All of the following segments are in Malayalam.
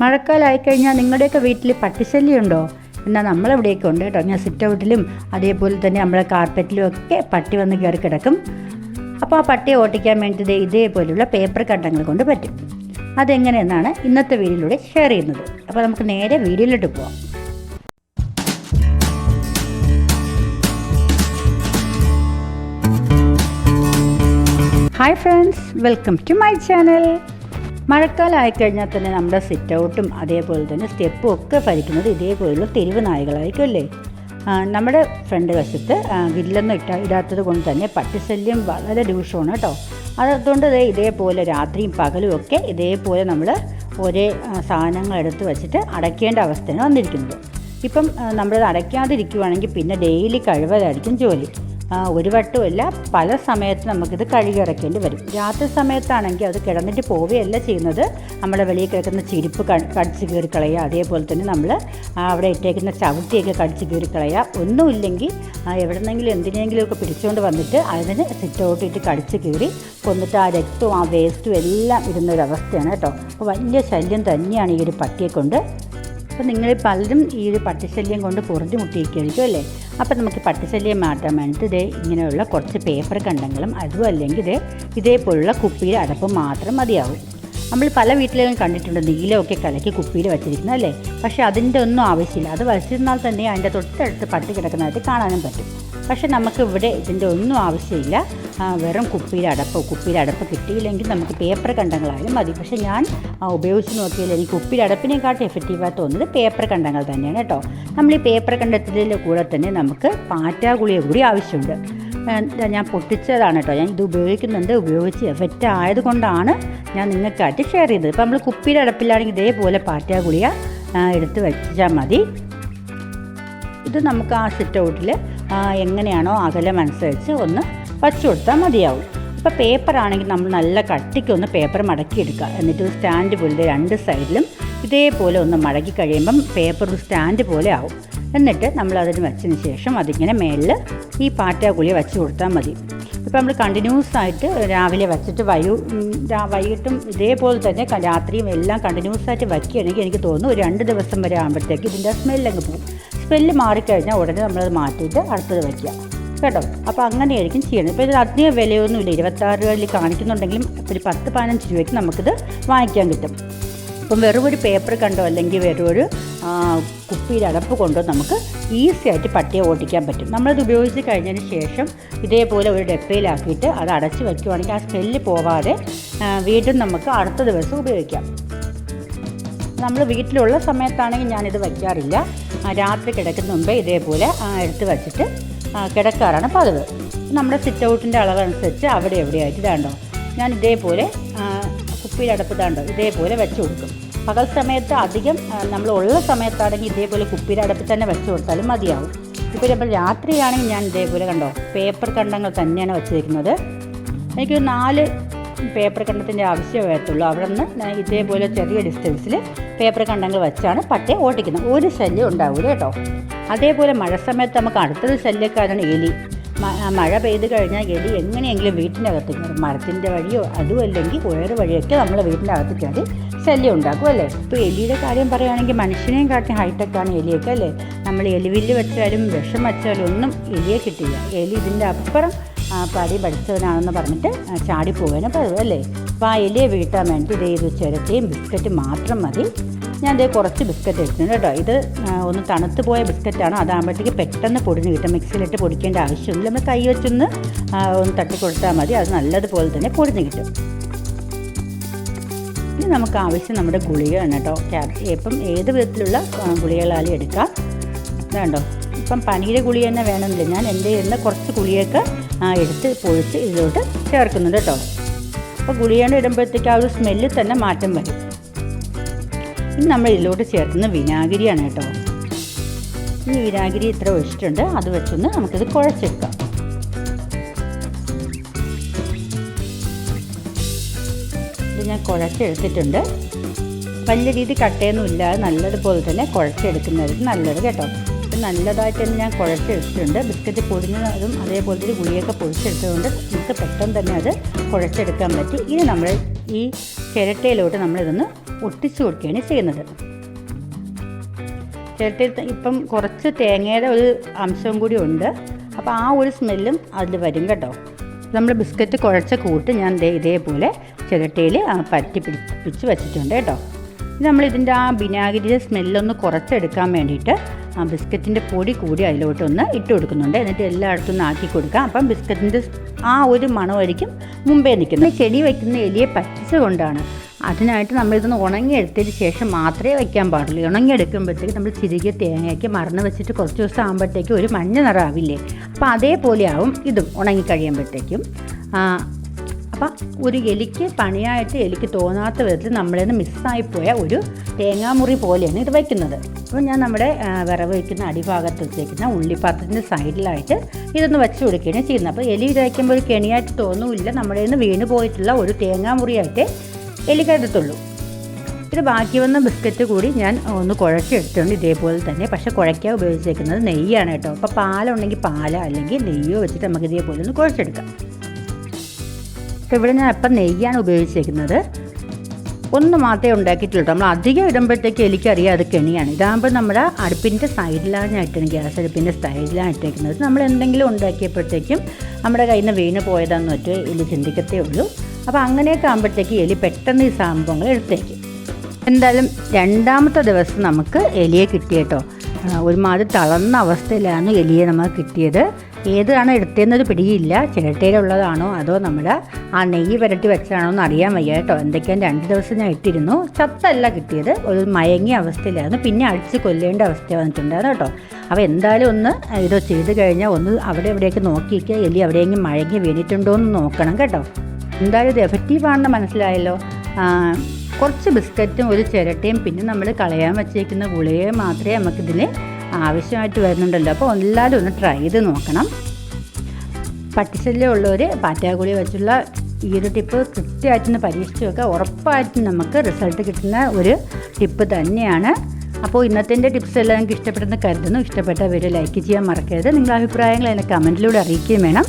മഴക്കാലമായി കഴിഞ്ഞാൽ നിങ്ങളുടെയൊക്കെ വീട്ടിൽ പട്ടിശല്യമുണ്ടോ? എന്നാൽ നമ്മളെവിടെയൊക്കെ ഉണ്ട് കേട്ടോ. ഞാൻ സിറ്റ് ഔട്ടിലും അതേപോലെ തന്നെ നമ്മളെ കാർപ്പറ്റിലും ഒക്കെ പട്ടി വന്ന് കയറി കിടക്കും. അപ്പോൾ ആ പട്ടിയെ ഓട്ടിക്കാൻ വേണ്ടി ദേ ഇതേപോലെയുള്ള പേപ്പർ കണ്ടങ്ങൾ കൊണ്ട് പറ്റും. അതെങ്ങനെയെന്നാണ് ഇന്നത്തെ വീഡിയോയിലൂടെ ഷെയർ ചെയ്യുന്നത്. അപ്പോൾ നമുക്ക് നേരെ വീഡിയോയിലോട്ട് പോവാം. Hi friends welcome to my channel മഴക്കാലമായി കഴിഞ്ഞാൽ തന്നെ നമ്മുടെ സിറ്റ് ഔട്ടും അതേപോലെ തന്നെ സ്റ്റെപ്പും ഒക്കെ ഭരിക്കുന്നത് ഇതേപോലുള്ള തെരുവ് നായകളായിരിക്കും അല്ലേ നമ്മുടെ ഫ്രണ്ട് വശത്ത് വില്ലൊന്നും ഇട്ട ഇടാത്തത് കൊണ്ട് തന്നെ പട്ടിശല്യം വളരെ രൂക്ഷമാണ് കേട്ടോ. അതുകൊണ്ട് ഇതേപോലെ രാത്രിയും പകലും ഒക്കെ ഇതേപോലെ നമ്മൾ ഒരേ സാധനങ്ങൾ എടുത്ത് വെച്ചിട്ട് അടയ്ക്കേണ്ട അവസ്ഥയാണ് വന്നിരിക്കുന്നത്. ഇപ്പം നമ്മളത് അടയ്ക്കാതിരിക്കുവാണെങ്കിൽ പിന്നെ ഡെയിലി കഴിവതായിരിക്കും ജോലി. ഒരു വട്ടമല്ല പല സമയത്ത് നമുക്കിത് കഴുകി ഇറക്കേണ്ടി വരും. രാത്രി സമയത്താണെങ്കിൽ അത് കിടന്നിട്ട് പോവുകയല്ല ചെയ്യുന്നത്. നമ്മുടെ വെളിയിൽ കിടക്കുന്ന ചെരുപ്പ് കടിച്ച് കീറി കളയുക. അതേപോലെ തന്നെ നമ്മൾ അവിടെ ഇട്ടേക്കുന്ന ചവിട്ടിയൊക്കെ കടിച്ച് കീറി കളയുക. ഒന്നുമില്ലെങ്കിൽ എവിടെന്നെങ്കിലും എന്തിനെങ്കിലുമൊക്കെ പിടിച്ചുകൊണ്ട് വന്നിട്ട് അതിന് സിറ്റ് ഔട്ടിട്ട് കടിച്ച് കീറി കൊന്നിട്ട് ആ രക്തവും ആ വേസ്റ്റും എല്ലാം ഇടുന്നൊരവസ്ഥയാണ് കേട്ടോ. അപ്പോൾ വലിയ ശല്യം തന്നെയാണ് ഈ ഒരു പട്ടിയെ കൊണ്ട് അപ്പോൾ നിങ്ങൾ പലരും ഈ ഒരു പട്ടിശല്യം കൊണ്ട് പുറത്തു മുട്ടിയിരിക്കുമായിരിക്കും അല്ലേ? അപ്പോൾ നമുക്ക് പട്ടിശല്യം മാറ്റാൻ വേണ്ടിയിട്ട് ഇതേ ഇങ്ങനെയുള്ള കുറച്ച് പേപ്പർ കണ്ടങ്ങളും അതും അല്ലെങ്കിൽ ഇതേ ഇതേപോലുള്ള കുപ്പിയുടെ അടപ്പ് മാത്രം മതിയാവും. നമ്മൾ പല വീട്ടിലും കണ്ടിട്ടുണ്ട് നീലമൊക്കെ കലക്കി കുപ്പിയിൽ വെച്ചിരിക്കുന്നത് അല്ലേ? പക്ഷേ അതിന്റെ ഒന്നും ആവശ്യമില്ല. അത് വച്ചിരുന്നാൽ തന്നെ അതിന്റെ തൊട്ടടുത്ത് പട്ടി കിടക്കുന്നതായിട്ട് കാണാനും പറ്റും. പക്ഷേ നമുക്ക് ഇവിടെ ഇതിന്റെ ഒന്നും ആവശ്യമില്ല. വെറും കുപ്പിയിൽ അടപ്പ് കുപ്പിയിൽ അടപ്പ് കിട്ടിയില്ലെങ്കിൽ നമുക്ക് പേപ്പർ കണ്ടങ്ങളായാലും മതി. പക്ഷേ ഞാൻ ഉപയോഗിച്ച് നോക്കിയാൽ എനിക്ക് കുപ്പിയിൽ അടപ്പിനെക്കാട്ടും എഫക്റ്റീവായി തോന്നുന്നത് പേപ്പർ കണ്ടങ്ങൾ തന്നെയാണ് കേട്ടോ. നമ്മൾ ഈ പേപ്പർ കണ്ടത്തിന്റെ കൂടെ തന്നെ നമുക്ക് പാറ്റാ ഗുളിക കൂടി ആവശ്യമുണ്ട്. ഞാൻ പൊട്ടിച്ചതാണ് കേട്ടോ. ഞാൻ ഇത് ഉപയോഗിക്കുന്നുണ്ട് ഉപയോഗിച്ച് എഫക്റ്റ് ആയതുകൊണ്ടാണ് ഞാൻ നിങ്ങൾക്കായിട്ട് ഷെയർ ചെയ്തത്. ഇപ്പോൾ നമ്മൾ കുപ്പിയുടെ അടപ്പിലാണെങ്കിൽ ഇതേപോലെ പാറ്റാ ഗുളിക ആ, എടുത്ത് വെച്ചാൽ മതി. ഇത് നമുക്ക് ആ സിറ്റ് ഔട്ടിൽ എങ്ങനെയാണോ അകലം അനുസരിച്ച് ഒന്ന് വച്ചു കൊടുത്താൽ മതിയാവും. ഇപ്പോൾ പേപ്പർ ആണെങ്കിൽ നമ്മൾ നല്ല കട്ടിക്ക് ഒന്ന് പേപ്പർ മടക്കിയെടുക്കുക എന്നിട്ട് ഒരു സ്റ്റാൻഡ് പോലെ രണ്ട് സൈഡിലും ഇതേപോലെ ഒന്ന് മടക്കി കഴിയുമ്പം പേപ്പർ ഒരു സ്റ്റാൻഡ് പോലെ ആവും. എന്നിട്ട് നമ്മൾ അതിന് വെച്ചതിന് ശേഷം അതിങ്ങനെ മേളിൽ ഈ പാറ്റാ ഗുളിക വെച്ച് കൊടുത്താൽ മതി. ഇപ്പോൾ നമ്മൾ കണ്ടിന്യൂസ് ആയിട്ട് രാവിലെ വെച്ചിട്ട് വൈകു വൈകിട്ടും ഇതേപോലെ തന്നെ രാത്രിയും എല്ലാം കണ്ടിന്യൂസ് ആയിട്ട് വയ്ക്കുകയാണെങ്കിൽ എനിക്ക് തോന്നുന്നു ഒരു രണ്ട് ദിവസം വരെ ആകുമ്പോഴത്തേക്ക് ഇതിന്റെ സ്മെല്ലങ്ങ് പോകും സ്മെല്ല് മാറിക്കഴിഞ്ഞാൽ ഉടനെ നമ്മളത് മാറ്റിയിട്ട് അടുത്തത് വയ്ക്കുക. കേട്ടോ? അപ്പോൾ അങ്ങനെയായിരിക്കും ചെയ്യണം ഇപ്പോൾ ഇതിൽ അധികം വിലയൊന്നുമില്ല. ഇരുപത്താറ് രൂപയിൽ കാണിക്കുന്നുണ്ടെങ്കിലും ഒരു പത്ത് പതിനഞ്ച് രൂപയ്ക്ക് നമുക്കിത് വാങ്ങിക്കാൻ കിട്ടും. ഇപ്പം വെറും ഒരു പേപ്പർ കണ്ടോ? അല്ലെങ്കിൽ വെറും ഒരു കുപ്പിയിൽ അടപ്പ് കൊണ്ടോ? നമുക്ക് ഈസി ആയിട്ട് പട്ടിയെ ഓടിക്കാൻ പറ്റും. നമ്മളത് ഉപയോഗിച്ച് കഴിഞ്ഞതിന് ശേഷം ഇതേപോലെ ഒരു ഡപ്പയിലാക്കിയിട്ട് അത് അടച്ച് വയ്ക്കുവാണെങ്കിൽ ആ സ്മെല്ല് പോവാതെ വീണ്ടും നമുക്ക് അടുത്ത ദിവസം ഉപയോഗിക്കാം. നമ്മൾ വീട്ടിലുള്ള സമയത്താണെങ്കിൽ ഞാനിത് വയ്ക്കാറില്ല. രാത്രി കിടക്കുന്ന മുമ്പേ ഇതേപോലെ എടുത്ത് വച്ചിട്ട് കിടക്കാറാണ് പതിവ്. നമ്മുടെ സിറ്റ് ഔട്ടിന്റെ അളവനുസരിച്ച് അവിടെ എവിടെയായിട്ട് ഇതാണ്ടോ ഞാൻ ഇതേപോലെ കുപ്പിയിലടപ്പ് ഇതാണ്ടോ ഇതേപോലെ വെച്ച് കൊടുക്കും. പകൽ സമയത്ത് അധികം നമ്മൾ ഉള്ള സമയത്താണെങ്കിൽ ഇതേപോലെ കുപ്പിയിലടപ്പ് തന്നെ വെച്ച് കൊടുത്താലും മതിയാവും. ഇപ്പോൾ നമ്മൾ രാത്രിയാണെങ്കിൽ ഞാൻ ഇതേപോലെ കണ്ടോ പേപ്പർ കണ്ടങ്ങൾ തന്നെയാണ് വെച്ചിരിക്കുന്നത് എനിക്ക് നാല് പേപ്പർ കണ്ടത്തിന്റെ ആവശ്യമേ വരത്തുള്ളൂ. അവിടെ നിന്ന് ഇതേപോലെ ചെറിയ ഡിസ്റ്റൻസിൽ പേപ്പർ കണ്ടങ്ങൾ വെച്ചാണ് പട്ടയെ ഓട്ടിക്കുന്നത്. ഒരു ശല്യം ഉണ്ടാവില്ല കേട്ടോ. അതേപോലെ മഴ സമയത്ത് നമുക്ക് അടുത്തൊരു ശല്യക്കാരാണ് എലി. മഴ പെയ്ത് കഴിഞ്ഞാൽ എലി എങ്ങനെയെങ്കിലും വീട്ടിന്റെ അകത്ത് കയറും. മരത്തിന്റെ വഴിയോ അതും അല്ലെങ്കിൽ വേറെ വഴിയൊക്കെ നമ്മൾ വീട്ടിന്റെ അകത്ത് കയറി ശല്യം ഉണ്ടാക്കും അല്ലേ? ഇപ്പോൾ എലിയുടെ കാര്യം പറയുകയാണെങ്കിൽ മനുഷ്യനെയും കാട്ടി ഹൈടെക്കാണ് എലിയൊക്കെ അല്ലേ? നമ്മൾ എലിവില്ല് വെച്ചാലും വിഷം വെച്ചാലും ഒന്നും എലിയെ കിട്ടില്ല. എലി ഇതിന്റെ അപ്പുറം പടി പഠിച്ചവനാണെന്ന് പറഞ്ഞിട്ട് ചാടിപ്പോവാനും പതിവ് അല്ലേ അപ്പോൾ ആ എലിയെ വീട്ടാൻ വേണ്ടി ഇത് ഇത് ചിരട്ടയും ബിസ്ക്കറ്റും മാത്രം മതി. ഞാൻ ഇതേ കുറച്ച് ബിസ്ക്കറ്റ് എടുത്തിട്ടുണ്ട് കേട്ടോ. ഇത് ഒന്ന് തണുത്ത് പോയ ബിസ്ക്കറ്റാണ്. അതാകുമ്പോഴത്തേക്ക് പെട്ടെന്ന് പൊടിഞ്ഞ് കിട്ടും. മിക്സിയിലിട്ട് പൊടിക്കേണ്ട ആവശ്യമില്ല. നമ്മൾ കൈ വെച്ചൊന്ന് ഒന്ന് തട്ടി കൊടുത്താൽ മതി. അത് നല്ലതുപോലെ തന്നെ പൊടിഞ്ഞ് കിട്ടും. ഇനി നമുക്ക് ആവശ്യം നമ്മുടെ ഗുളികയാണ് കേട്ടോ. ഇപ്പം ഏത് വിധത്തിലുള്ള ഗുളികളാലും എടുക്കാം. വേണ്ടോ ഇപ്പം പനിയുടെ ഗുളിക തന്നെ വേണമെന്നില്ല. ഞാൻ എന്റെ ഇരുന്ന കുറച്ച് ഗുളികയൊക്കെ ആ, എടുത്ത് പൊഴിച്ച് ഇതിലോട്ട് ചേർക്കുന്നുണ്ട് കേട്ടോ. അപ്പോൾ ഗുളികയുടെ ഇടുമ്പോഴത്തേക്ക് ആ ഒരു സ്മെല്ലിൽ തന്നെ മാറ്റം വരും. ഇനി നമ്മൾ ഇതിലോട്ട് ചേർക്കുന്ന വിനാഗിരിയാണ് കേട്ടോ. ഈ വിനാഗിരി ഇത്ര ഒഴിച്ചിട്ടുണ്ട് അത് വെച്ചൊന്ന് നമുക്കിത് കുഴച്ചെടുക്കാം. ഇത് ഞാൻ കുഴച്ചെടുത്തിട്ടുണ്ട്. വലിയ രീതി കട്ടയൊന്നും ഇല്ലാതെ നല്ലതുപോലെ തന്നെ കുഴച്ചെടുക്കുന്നതായിരിക്കും നല്ലത് കേട്ടോ. നല്ലതായിട്ട് തന്നെ ഞാൻ കുഴച്ചെടുത്തിട്ടുണ്ട്. ബിസ്ക്കറ്റ് പൊടിഞ്ഞതും അതേപോലെ ഒരു ഗുളിയൊക്കെ പൊടിച്ചെടുത്തതുകൊണ്ട് നമുക്ക് പെട്ടെന്ന് തന്നെ അത് കുഴച്ചെടുക്കാൻ പറ്റി. ഇനി നമ്മൾ ഈ ചിരട്ടയിലോട്ട് നമ്മളിതൊന്ന് ഒട്ടിച്ചു കൊടുക്കുകയാണ് ചെയ്യുന്നത്. ചിരട്ടയിൽ ഇപ്പം കുറച്ച് തേങ്ങയുടെ ഒരു അംശവും കൂടി ഉണ്ട്. അപ്പോൾ ആ ഒരു സ്മെല്ലും അതിൽ വരും കേട്ടോ. നമ്മൾ ബിസ്ക്കറ്റ് കുഴച്ച കൂട്ട് ഞാൻ ഇതേപോലെ ചിരട്ടയിൽ പറ്റി പിടിപ്പിച്ച് വെച്ചിട്ടുണ്ട് കേട്ടോ. ഇത് നമ്മൾ ഇതിന്റെ ആ വിനാഗിരിയുടെ സ്മെല്ലൊന്ന് കുറച്ചെടുക്കാൻ വേണ്ടിയിട്ട് ആ ബിസ്ക്കറ്റിന്റെ പൊടി കൂടി അതിലോട്ടൊന്ന് ഇട്ട് കൊടുക്കുന്നുണ്ട്. എന്നിട്ട് എല്ലായിടത്തും ഒന്ന് ആക്കി കൊടുക്കാം. അപ്പം ബിസ്ക്കറ്റിന്റെ ആ ഒരു മണമായിരിക്കും മുമ്പേ നിൽക്കുന്നത്. ചെടി വയ്ക്കുന്ന എലിയെ പറ്റിച്ചുകൊണ്ടാണ് അതിനായിട്ട് നമ്മളിതൊന്ന് ഉണങ്ങിയെടുത്തതിന് ശേഷം മാത്രമേ വയ്ക്കാൻ പാടുള്ളൂ. ഉണങ്ങിയെടുക്കുമ്പോഴത്തേക്ക് നമ്മൾ ചിരികെ തേങ്ങയ്ക്ക് മറന്ന് വെച്ചിട്ട് കുറച്ച് ദിവസം ആകുമ്പോഴത്തേക്കും ഒരു മഞ്ഞ നിറാവില്ലേ അപ്പോൾ അതേപോലെ ആവും ഇതും ഉണങ്ങി കഴിയുമ്പോഴത്തേക്കും അപ്പം ഒരു എലിക്ക് പണിയായിട്ട് എലിക്ക് തോന്നാത്ത വിധത്തിൽ നമ്മളിൽ നിന്ന് മിസ്സായിപ്പോയ ഒരു തേങ്ങാമുറി പോലെയാണ് ഇത് വയ്ക്കുന്നത് അപ്പോൾ ഞാൻ നമ്മുടെ വിറവ് വയ്ക്കുന്ന അടിഭാഗത്ത് വെച്ചേക്കുന്ന ഉള്ളിപ്പാത്രത്തിന്റെ സൈഡിലായിട്ട് ഇതൊന്ന് വെച്ച് കൊടുക്കുകയാണ് ചെയ്യുന്നത്. അപ്പോൾ എലി ഇത് വയ്ക്കുമ്പോൾ ഒരു കെണിയായിട്ട് തോന്നുമില്ല നമ്മുടെ നിന്ന് വീണ് പോയിട്ടുള്ള ഒരു തേങ്ങാമുറിയായിട്ട് എലി കരുതത്തുള്ളൂ ഇത് ബാക്കി വന്ന ബിസ്ക്കറ്റ് കൂടി ഞാൻ ഒന്ന് കുഴച്ചെടുത്തിട്ടുണ്ട് ഇതേപോലെ തന്നെ. പക്ഷേ കുഴയ്ക്കാൻ ഉപയോഗിച്ചേക്കുന്നത് നെയ്യാണ് കേട്ടോ. അപ്പോൾ പാലുണ്ടെങ്കിൽ പാല അല്ലെങ്കിൽ നെയ്യോ വെച്ചിട്ട് നമുക്ക് ഇതേപോലെ ഒന്ന് കുഴച്ചെടുക്കാം. അപ്പോൾ ഇവിടെ ഞാൻ എപ്പം നെയ്യാണ് ഉപയോഗിച്ചേക്കുന്നത്. ഒന്ന് മാത്രമേ ഉണ്ടാക്കിയിട്ടുള്ളൂ. നമ്മൾ അധികം ഇടുമ്പോഴത്തേക്ക് എനിക്കറിയാം അത് കെണിയാണ്. ഇതാകുമ്പോൾ നമ്മുടെ അടുപ്പിന്റെ സൈഡിലാണ് ഞാൻ ഇട്ടത് ഗ്യാസ് അടുപ്പിന്റെ സൈഡിലാണ് ഇട്ടേക്കുന്നത്. നമ്മൾ എന്തെങ്കിലും ഉണ്ടാക്കിയപ്പോഴത്തേക്കും നമ്മുടെ കയ്യിൽ നിന്ന് വീണ് പോയതാണെന്ന് വെച്ച് എലി ചിന്തിക്കത്തേ ഉള്ളൂ. അപ്പോൾ അങ്ങനെയൊക്കെ ആകുമ്പോഴത്തേക്ക് എലി പെട്ടെന്ന് ഈ സംഭവങ്ങൾ എടുത്തേക്കും. എന്തായാലും രണ്ടാമത്തെ ദിവസം നമുക്ക് എലിയെ കിട്ടിയിട്ടോ ഒരുമാതിരി തളർന്ന അവസ്ഥയിലാണ് എലിയെ നമുക്ക് കിട്ടിയത്. ഏതാണ് എടുത്തതെന്നൊരു പിടിയില്ല. ചിരട്ടയിലുള്ളതാണോ അതോ നമ്മുടെ ആ നെയ്യ് പുരട്ടി വെച്ചതാണോ എന്ന് അറിയാൻ വയ്യ കേട്ടോ. എന്തൊക്കെയാണ് രണ്ട് ദിവസം ഞാൻ ഇട്ടിരുന്നു. ചത്തല്ല കിട്ടിയത്. ഒരു മയങ്ങിയ അവസ്ഥയിലായിരുന്നു. പിന്നെ അടിച്ച് കൊല്ലേണ്ട അവസ്ഥ വന്നിട്ടുണ്ടായിരുന്നു കേട്ടോ. അപ്പോൾ എന്തായാലും ഒന്ന് ഇത് ചെയ്ത് കഴിഞ്ഞാൽ ഒന്ന് അവിടെ എവിടെയൊക്കെ നോക്കിയിരിക്കുക. എലി എവിടെയെങ്കിലും മഴങ്ങി വീണിട്ടുണ്ടോ എന്ന് നോക്കണം കേട്ടോ. എന്തായാലും ഇത് എഫക്റ്റീവാണെന്ന് മനസ്സിലായല്ലോ. കുറച്ച് ബിസ്ക്കറ്റും ഒരു ചിരട്ടയും പിന്നെ നമ്മൾ കളയാൻ വെച്ചേക്കുന്ന ഗുളികയും മാത്രമേ നമുക്കിതിന് ആവശ്യമായിട്ട് വരുന്നുണ്ടല്ലോ. അപ്പോൾ എല്ലാവരും ഒന്ന് ട്രൈ ചെയ്ത് നോക്കണം. പട്ടിശല്യം ഉള്ളവർ പാറ്റാഗുളി വെച്ചുള്ള ഈ ഒരു ടിപ്പ് കൃത്യമായിട്ടൊന്ന് പരീക്ഷിച്ച് വെക്കുക ഉറപ്പായിട്ടും നമുക്ക് റിസൾട്ട് കിട്ടുന്ന ഒരു ടിപ്പ് തന്നെയാണ്. അപ്പോൾ ഇന്നത്തെ ടിപ്സ് എല്ലാം നിങ്ങൾക്ക് ഇഷ്ടപ്പെടുന്ന കരുതുന്നു. ഇഷ്ടപ്പെട്ട വീഡിയോ ലൈക്ക് ചെയ്യാൻ മറക്കരുത്. നിങ്ങളുടെ അഭിപ്രായങ്ങൾ എന്നെ കമന്റിലൂടെ അറിയിക്കുകയും വേണം.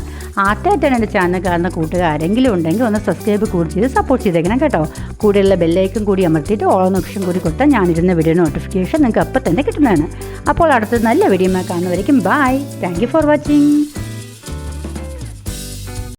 ആദ്യമായിട്ടാണ് എന്റെ ചാനൽ കാണുന്ന കൂട്ടുകാരെങ്കിലും ഉണ്ടെങ്കിൽ ഒന്ന് സബ്സ്ക്രൈബ് കൂടി ചെയ്ത് സപ്പോർട്ട് ചെയ്തേക്കണം കേട്ടോ. കൂടെയുള്ള ബെല്ലൈക്കും കൂടി അമർത്തിയിട്ട് ഓൺ ഓപ്ഷൻ കൂടി കൊടുത്താൽ ഞാനിരുന്ന വീഡിയോ നോട്ടിഫിക്കേഷൻ നിങ്ങൾക്ക് അപ്പം തന്നെ കിട്ടുന്നതാണ്. അപ്പോൾ അടുത്ത നല്ല വീഡിയോ കാണുന്നവരേക്കും ബൈ താങ്ക് ഫോർ വാച്ചിങ്